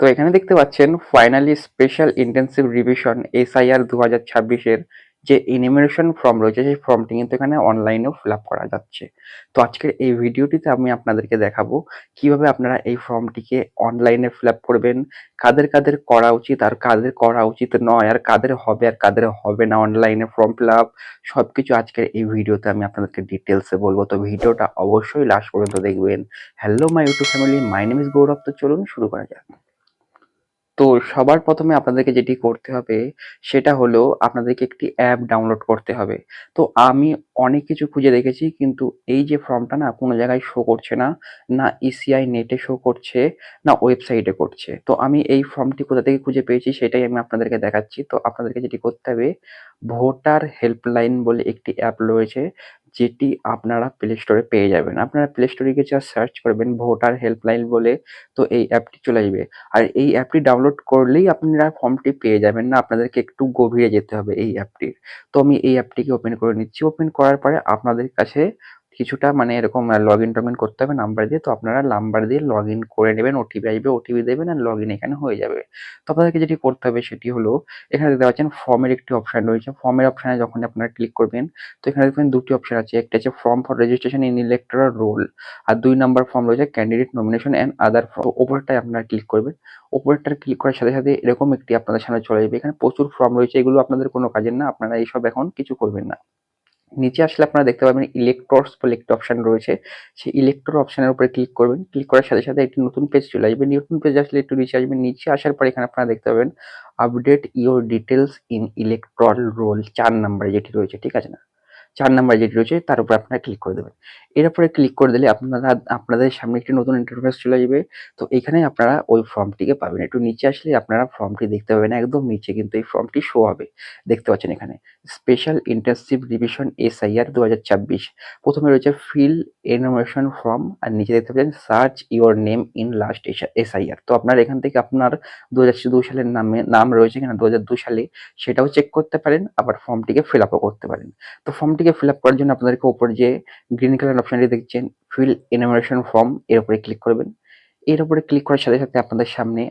তো এখানে দেখতে পাচ্ছেন finally special intensive revision SIR দু হাজার ছাব্বিশের যে ইনিমিনেশন ফর্ম রয়েছে, সেই ফর্মটি কিন্তু এখানে অনলাইনেও ফিল আপ করা যাচ্ছে। তো আজকের এই ভিডিওটিতে আমি আপনাদেরকে দেখাবো কীভাবে আপনারা এই ফর্মটিকে অনলাইনে ফিল আপ করবেন, কাদের কাদের করা উচিত আর কাদের করা উচিত নয়, আর কাদের হবে আর কাদের হবে না অনলাইনে ফর্ম ফিল আপ সবকিছু আজকের এই ভিডিওতে আমি আপনাদেরকে ডিটেলসে বলব। তো ভিডিওটা অবশ্যই লাস্ট পর্যন্ত দেখবেন। Hello my YouTube family my name is Gaurav তো চলুন শুরু করা যাক। তো সবার প্রথমে আপনাদেরকে যেটি করতে হবে, সেটা হলো আপনাদেরকে একটি অ্যাপ ডাউনলোড করতে হবে। তো আমি অনেক কিছু খুঁজে দেখেছি, কিন্তু এই যে ফর্মটা না কোনো জায়গায় শো করছে না না ইসিআই নেটে শো করছে, না ওয়েবসাইটে করছে। তো আমি এই ফর্মটি কোথা থেকে খুঁজে পেয়েছি, সেটাই আমি আপনাদেরকে দেখাচ্ছি। তো আপনাদেরকে যেটি করতে হবে, ভোটার হেল্পলাইন বলে একটি অ্যাপ রয়েছে যেটি আপনারা প্লে স্টোরে পেয়ে যাবেন। আপনারা প্লে স্টোরে গিয়ে যা সার্চ করবেন ভোটার হেল্পলাইন বলে, তো এই অ্যাপটি চলে আসবে। আর এই অ্যাপটি ডাউনলোড করলেই আপনারা ফর্মটি পেয়ে যাবেন না, আপনাদেরকে একটু গভীরে যেতে হবে এই অ্যাপটির তো আমি এই অ্যাপটিকে ওপেন করে নিচ্ছি। ওপেন করার পরে আপনাদের কাছে কিছুটা মানে এরকম লগ ইন টগ ইন করতে হবে নাম্বার দিয়ে। তো আপনারা নাম্বার দিয়ে লগ ইন করে নেবেন ওটিপি আসবে ওটিপি দেবেন আর লগ ইন এখানে হয়ে যাবে। তো আপনাদেরকে যেটি করতে হবে সেটি হলো, এখানে দেখতে পাচ্ছেন ফর্মের একটি অপশন রয়েছে। ফর্মের অপশানে যখন আপনারা ক্লিক করবেন, তো এখানে দেখবেন দুটি অপশন আছে। একটা আছে form for registration in electoral roll আর দুই নাম্বার ফর্ম রয়েছে ক্যান্ডিডেট নমিনেশন অ্যান্ড আদার ওপরটায় আপনারা ক্লিক করবেন। ওপরটার ক্লিক করার সাথে সাথে এরকম একটি আপনাদের সামনে চলে যাবে এখানে প্রচুর ফর্ম রয়েছে। এগুলো আপনাদের কোনো কাজের না। আপনারা এইসব এখন কিছু করবেন না। নিচে আসলে আপনারা দেখতে পাবেন ইলেকট্রস বলে একটি অপশন রয়েছে। সেই ইলেকট্রো অপশানের উপরে ক্লিক করবেন। ক্লিক করার সাথে সাথে একটি নতুন পেজ চলে আসবে। নতুন পেজ আসলে একটু নিচে আসবেন নিচে আসার পর এখানে আপনারা দেখতে পাবেন update your details in electoral roll চার নাম্বারে যেটি রয়েছে, ঠিক আছে না? চার নাম্বার যেটি রয়েছে, তার উপর আপনারা ক্লিক করে দেবেন। এর উপরে ক্লিক করে দিলে আপনারা, আপনাদের সামনে একটি নতুন ইন্টারফেস চলে যাবে তো এখানে আপনারা ওই ফর্মটিকে পাবেন। একটু নিচে আসলে আপনারা ফর্মটি দেখতে পাবেন। একদম নিচে কিন্তু এই ফর্মটি শো হবে। দেখতে পাচ্ছেন এখানে। স্পেশাল ইন্টার্নশিপ রিভিশন এসআইআর দু হাজার ছাব্বিশ। প্রথমে রয়েছে ফিল এনোমেশন ফর্ম আর নিচে দেখতে পাচ্ছেন search your name in last SIR তো আপনার এখান থেকে আপনার দু সালের নামে, নাম রয়েছে কিনা দু সালে, সেটাও চেক করতে পারেন। আবার ফর্মটিকে ফিল আপও করতে পারেন। তো ফর্মটিকে ফিল আপ করার জন্য আপনাদেরকে উপর যে গ্রিন কালার অপশনটি দেখছেন ফিল এনোমেশন ফর্ম এর উপরে ক্লিক করবেন। এর উপরে ক্লিক করার সাথে সাথে আপনাদের সামনে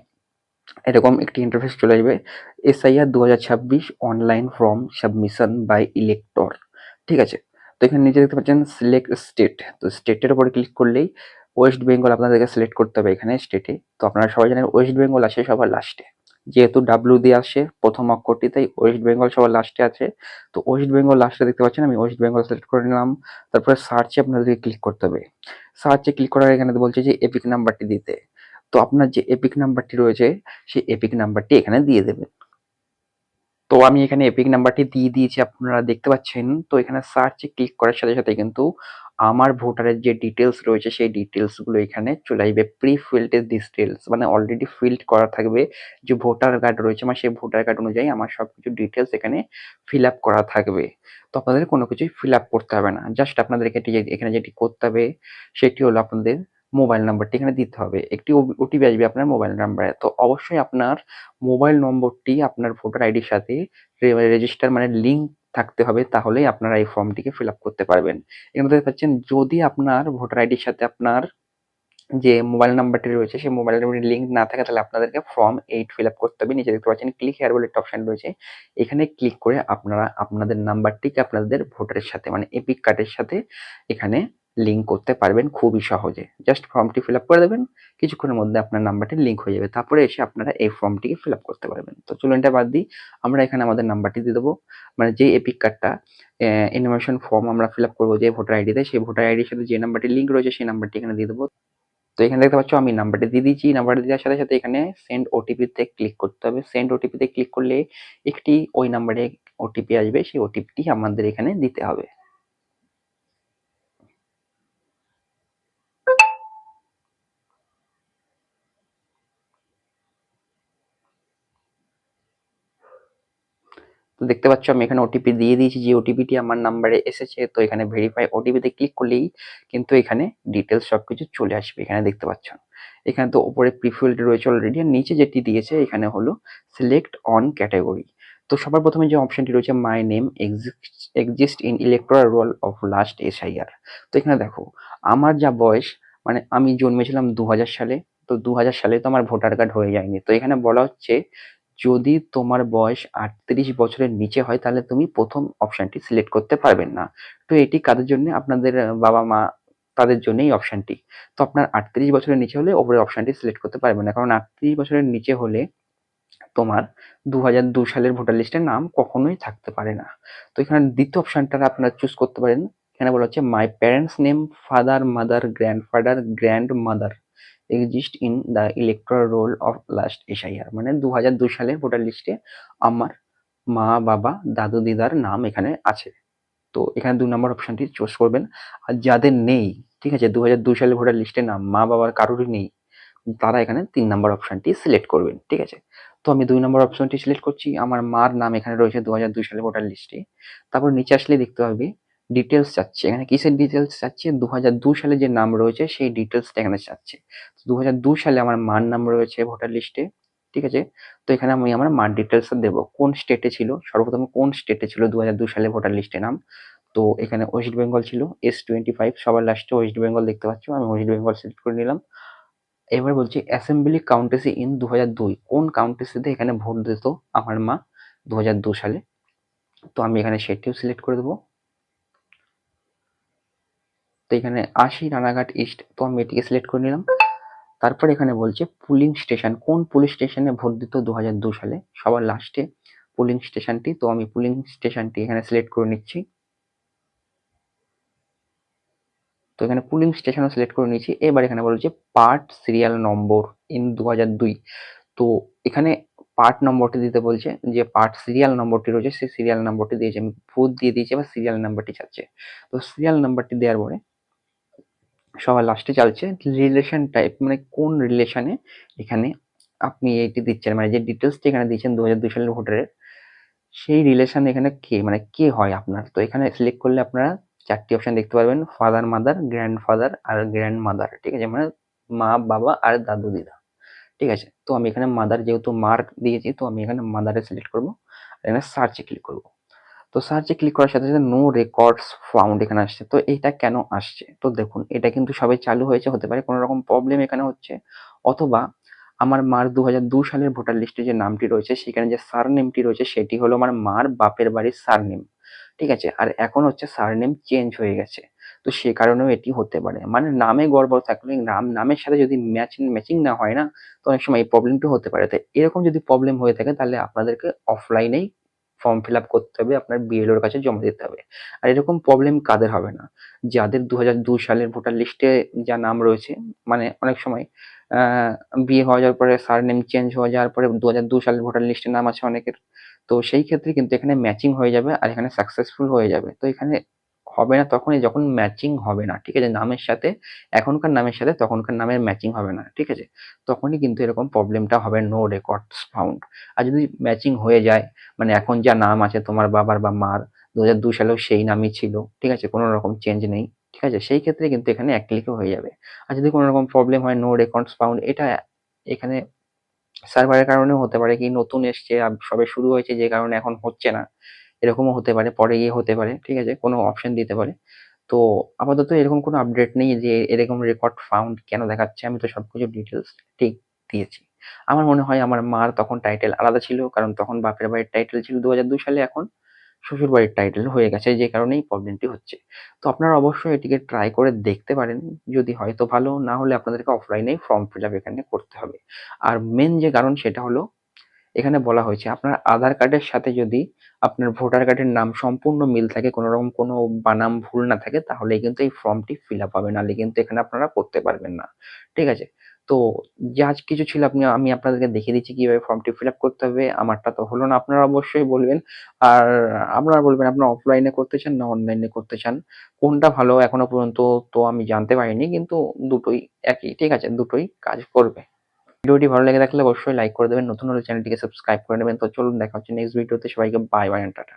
এরকম একটি ইন্টারফেস চলে আসবে। এসআইআর দু হাজার ছাব্বিশ online form submission by elector ঠিক আছে? তো এখানে নিচে দেখতে পাচ্ছেন সিলেক্ট স্টেট তো স্টেটের উপরে ক্লিক করলেই ওয়েস্ট বেঙ্গল আপনাদেরকে সিলেক্ট করতে হবে এখানে স্টেটে তো আপনারা সবাই জানেন ওয়েস্ট বেঙ্গল আসে সবার লাস্টে যেহেতু ডাব্লু দিয়ে আসে প্রথম অক্ষরটি, তাই ওয়েস্ট বেঙ্গল সবার লাস্টে আছে। তো ওয়েস্ট বেঙ্গল লাস্টে দেখতে পাচ্ছেন, আমি ওয়েস্ট বেঙ্গল সিলেক্ট করে নিলাম। তারপরে সার্চে আপনাদেরকে ক্লিক করতে হবে। সার্চে ক্লিক করার এখানে বলছে যে এপিক নাম্বারটি দিতে। তো আপনার যে এপিক নাম্বারটি রয়েছে, সেই এপিক নাম্বারটি এখানে দিয়ে দেবেন। তো আমি এখানে এপিক নাম্বারটি দিয়ে দিয়েছি, আপনারা দেখতে পাচ্ছেন। তো এখানে সার্চে ক্লিক করার সাথে সাথে কিন্তু আমার ভোটারের যে ডিটেলস রয়েছে, সেই ডিটেলসগুলো এখানে চলে আসবে। প্রি ফিল্ডের ডিটেলস মানে অলরেডি ফিল্ড করা থাকবে। যে ভোটার কার্ড রয়েছে আমার সেই ভোটার কার্ড অনুযায়ী আমার সব কিছু ডিটেলস এখানে ফিল আপ করা থাকবে। তো আপনাদের কোনো কিছুই ফিল আপ করতে হবে না। জাস্ট আপনাদেরকে এখানে যেটি করতে হবে, সেটি হলো আপনাদের মোবাইল নাম্বারটি এখানে দিতে হবে। একটি ওটিপি আসবে আপনার মোবাইল নাম্বারে তো অবশ্যই আপনার মোবাইল নম্বরটি আপনার ভোটার আইডির সাথে রেজিস্টার মানে লিঙ্ক থাকতে হবে, তাহলেই আপনারা এই ফর্মটিকে ফিল করতে পারবেন। এখানে দেখতে পাচ্ছেন, যদি আপনার ভোটার আইডির সাথে আপনার যে মোবাইল নাম্বারটি রয়েছে, সেই মোবাইল নাম্বারটি লিঙ্ক না থাকে, তাহলে আপনাদেরকে ফর্ম এইট ফিল করতে হবে। নিচে দেখতে পাচ্ছেন, ক্লিক হেয়ার বলে একটা অপশন রয়েছে। এখানে ক্লিক করে আপনারা, আপনাদের নাম্বারটিকে আপনাদের ভোটারের সাথে মানে এপিক কার্ডের সাথে এখানে লিঙ্ক করতে পারবেন খুবই সহজে। জাস্ট ফর্মটি ফিল করে দেবেন, কিছুক্ষণের মধ্যে আপনার নাম্বারটি লিঙ্ক হয়ে যাবে। তারপরে এসে আপনারা এই ফর্মটিকে ফিল করতে পারবেন। তো চলুন এটা বাদ দিই, আমরা এখানে আমাদের নাম্বারটি দিয়ে দেবো। মানে যে এপিক কার্ডটা ইনফরমেশন ফর্ম আমরা ফিল করব যে ভোটার আইডিতে সেই ভোটার আইডির সাথে যে নাম্বারটি লিঙ্ক রয়েছে, সেই নাম্বারটি এখানে দিয়ে দেবো। তো এখানে দেখতে পাচ্ছ আমি নাম্বারটি দিয়ে দিয়েছি। নাম্বারটি দেওয়ার সাথে সাথে এখানে সেন্ড ওটিপিতে ক্লিক করতে হবে। সেন্ড ওটিপিতে ক্লিক করলে একটি ওই নাম্বারে ওটিপি আসবে, সেই ওটিপিটি আমাদের এখানে দিতে হবে। তো দেখতে পাচ্ছ আমি এখানে ওটিপি দিয়ে দিয়েছি, যে ওটিপিটি আমার নাম্বারে এসেছে, তো এখানে ভেরিফাই ওটিপিতে ক্লিক করলেই কিন্তু এখানে ডিটেলস সবকিছু চলে আসবে, এখানে দেখতে পাচ্ছ। এখানে তো ওপরে প্রিফিল্ড রয়েছে অলরেডি আর নিচে যেটি দিয়েছে এখানে হলো সিলেক্ট অন ক্যাটাগরি তো সবার প্রথমে যে অপশনটি রয়েছে my name exist in electoral roll of last SIR তো এখানে দেখো, আমার যা বয়স মানে আমি জন্মেছিলাম দু হাজার সালে, তো দু হাজার সালে তো আমার ভোটার কার্ড হয়ে যায়নি। তো এখানে বলা হচ্ছে যদি তোমার বয়স আটত্রিশ বছরের নিচে হয়, তাহলে তুমি প্রথম অপশানটি সিলেক্ট করতে পারবেন না। তো এটি কাদের জন্য? আপনাদের বাবা মা তাদের জন্য এই অপশনটি তো আপনার আটত্রিশ বছরের নিচে হলে ওপরের অপশনটি সিলেক্ট করতে পারবেন না। কারণ আটত্রিশ বছরের নিচে হলে তোমার দু হাজার দু সালের ভোটার লিস্টে নাম কখনোই থাকতে পারে না। তো এখানে দ্বিতীয় অপশানটা আপনারা চুজ করতে পারেন। এখানে বলা হচ্ছে my parents name father mother grandfather grandmother exist in the electoral roll of last SIR মানে দু হাজার দু সালের ভোটার লিস্টে আমার মা, বাবা, দাদু, দিদার নাম এখানে আছে। তো এখানে দুই নম্বর অপশনটি চুজ করবেন। আর যাদের নেই, ঠিক আছে দু হাজার দু সালে ভোটার লিস্টে নাম, মা, বাবার কারোরই নেই, তারা এখানে তিন নম্বর অপশনটি সিলেক্ট করবেন, ঠিক আছে? তো আমি দুই নম্বর অপশনটি সিলেক্ট করছি। আমার মার নাম এখানে রয়েছে দু হাজার দুই সালে ভোটার লিস্টে। তারপর নিচে আসলে দেখতে পাবে ডিটেলস চাচ্ছে। এখানে কিসের ডিটেলস চাচ্ছে? দু হাজার দু সালে যে নাম রয়েছে, সেই ডিটেলসটা এখানে চাচ্ছে। দু হাজার দু সালে আমার মার নাম রয়েছে ভোটার লিস্টে, ঠিক আছে? তো এখানে আমি আমার মার ডিটেলসটা দেবো। কোন স্টেটে ছিল? সর্বপ্রথম কোন স্টেটে ছিল দু হাজার দু সালে ভোটার লিস্টে নাম? তো এখানে ওয়েস্ট বেঙ্গল ছিল এস টোয়েন্টি ফাইভ সবার লাস্টে ওয়েস্ট বেঙ্গল দেখতে পাচ্ছ, আমি ওয়েস্ট বেঙ্গল সিলেক্ট করে নিলাম। এবার বলছি অ্যাসেম্বলি কাউন্টেসি ইন দু হাজার দুই, কোন কাউন্টেসিতে এখানে ভোট দিত আমার মা দু হাজার দু সালে? তো আমি এখানে সেটিও সিলেক্ট করে দেবো। তো এখানে আশি রানাঘাট ইস্ট তো আমি এটিকে সিলেক্ট করে নিলাম। তারপর এখানে বলছে পুলিং স্টেশন। কোন পুলিশ স্টেশনে ভোট দিত দু সালে? সবার লাস্টে পুলিং স্টেশনটি। তো আমি পুলিং স্টেশনটি এখানে সিলেক্ট করে নিচ্ছি। তো এখানে পুলিং স্টেশনও সিলেক্ট করে নিয়েছি। এবার এখানে বলছে পার্ট সিরিয়াল নম্বর ইন দু হাজার দুই। তো এখানে পার্ট নম্বরটি দিতে বলছে যে পার্ট সিরিয়াল নম্বরটি রয়েছে, সেই সিরিয়াল নম্বরটি দিয়েছে। আমি ভূত দিয়ে দিয়েছি, এবার সিরিয়াল নাম্বারটি চাচ্ছে। তো সিরিয়াল নাম্বারটি দেওয়ার পরে সবার লাস্টে চালছে রিলেশন টাইপ মানে কোন রিলেশনে এখানে আপনি এইটি দিচ্ছেন মানে যে ডিটেলসটি এখানে দিচ্ছেন দু হাজার দুই সালের ভোটারের, সেই রিলেশন এখানে কে মানে কে হয় আপনার? তো এখানে সিলেক্ট করলে আপনারা চারটি অপশন দেখতে পারবেন ফাদার মাদার গ্র্যান্ডফাদার আর গ্র্যান্ড মাদার ঠিক আছে? মানে মা, বাবা আর দাদু, দিদা, ঠিক আছে? তো আমি এখানে মাদার যেহেতু মার্ক দিয়েছি, তো আমি এখানে মাদারে সিলেক্ট করব এখানে সার্চে ক্লিক করব। তো সার্চে ক্লিক করার সাথে সাথে নো রেকর্ডস ফাউন্ড এখানে আসছে। তো এটা কেন আসছে? তো দেখুন, এটা কিন্তু সবে চালু হয়েছে, হতে পারে কোনো রকম প্রবলেম এখানে হচ্ছে। অথবা আমার মার দু হাজার দু সালের ভোটার লিস্টে যে নামটি রয়েছে, সেখানে যে সার নেমটি রয়েছে, সেটি হলো আমার মার বাপের বাড়ির সার নেম ঠিক আছে? আর এখন হচ্ছে সার নেম চেঞ্জ হয়ে গেছে। তো সে কারণেও এটি হতে পারে। মানে নামে গড়বড় থাকলে নাম, নামের সাথে যদি ম্যাচ ম্যাচিং না হয় না, তো অনেক সময় এই প্রবলেমটি হতে পারে। তাই এরকম যদি প্রবলেম হয়ে থাকে, তাহলে আপনাদেরকে অফলাইনেই ফর্ম ফিল করতে হবে, আপনার বিএলওর কাছে জমা দিতে হবে। আর এরকম প্রবলেম কাদের হবে না? যাদের দু সালের ভোটার লিস্টে যা নাম রয়েছে মানে অনেক সময় বিয়ে হয়ে যাওয়ার পরে সার নেম চেঞ্জ হয়ে যাওয়ার পরে দু সালের ভোটার লিস্টে নাম আছে অনেকের। তো সেই ক্ষেত্রে কিন্তু এখানে ম্যাচিং হয়ে যাবে আর এখানে সাকসেসফুল হয়ে যাবে। তো এখানে হবে না, তখনই যখন ম্যাচিং হবে না, ঠিক আছে? নামের সাথে, এখনকার নামের সাথে তখনকার নামের ম্যাচিং হবে না, ঠিক আছে? তখনই কিন্তু এরকম প্রবলেমটা হবে নো রেকর্ডস ফাউন্ড আর যদি ম্যাচিং হয়ে যায় মানে এখন যা নাম আছে তোমার বাবার বা মার দু সালেও সেই নামই ছিল, ঠিক আছে? কোনো রকম চেঞ্জ নেই, ঠিক আছে? সেই ক্ষেত্রে কিন্তু এখানে এক ক্লিকে হয়ে যাবে। আর যদি কোনো রকম প্রবলেম হয় নো রেকর্ডস ফাউন্ড এটা এখানে সার্ভারের কারণেও হতে পারে, কি নতুন এসছে, সবে শুরু হয়েছে, যে কারণে এখন হচ্ছে না। এরকমও হতে পারে, পরে গিয়ে হতে পারে, ঠিক আছে? কোনো অপশন দিতে পারে। তো আপাতত এরকম কোনো আপডেট নেই যে এরকম রেকর্ড ফাউন্ড কেন দেখাচ্ছে, আমি তো সবকিছু ডিটেলস ঠিক দিয়েছি। আমার মনে হয় আমার মার তখন টাইটেল আলাদা ছিল, কারণ তখন বাপের বাড়ির টাইটেল ছিল দু হাজার দুই সালে, এখন শ্বশুর বাড়ির টাইটেল হয়ে গেছে, যে কারণেই প্রবলেমটি হচ্ছে। তো আপনারা অবশ্যই এটিকে ট্রাই করে দেখতে পারেন, যদি হয় তো ভালো, না হলে আপনাদেরকে অফলাইনেই ফর্ম ফিল আপ এখানে করতে হবে। আর মেন যে কারণ সেটা হলো এখানে বলা হয়েছে, আপনার আধার কার্ডের সাথে যদি আপনার ভোটার কার্ডের নাম সম্পূর্ণ মিল থাকে, কোনো রকম কোনো বানাম ভুল না থাকে, তাহলে কিন্তু এই ফর্মটি ফিল আপ হবে, নাহলে কিন্তু এখানে আপনারা করতে পারবেন না। ঠিক আছে? তো যা কিছু ছিল, আপনি, আমি আপনাদেরকে দেখিয়ে দিচ্ছি কীভাবে ফর্মটি ফিল আপ করতে হবে, আমারটা তো হলো না, আপনারা অবশ্যই বলবেন। আর আপনারা বলবেন, আপনারা অফলাইনে করতে চান না অনলাইনে করতে চান? কোনটা ভালো এখনও পর্যন্ত তো আমি জানতে পারিনি, কিন্তু দুটোই একই, ঠিক আছে? দুটোই কাজ করবে। ভিডিওটি ভালো লেগে থাকলে অবশ্যই লাইক করে দেবেন। নতুন হলে চ্যানেলটিকে সাবস্ক্রাইব করে নেবেন। তো চলুন, দেখা হচ্ছে নেক্সট ভিডিওতে সবাইকে বাই বাই টাটা।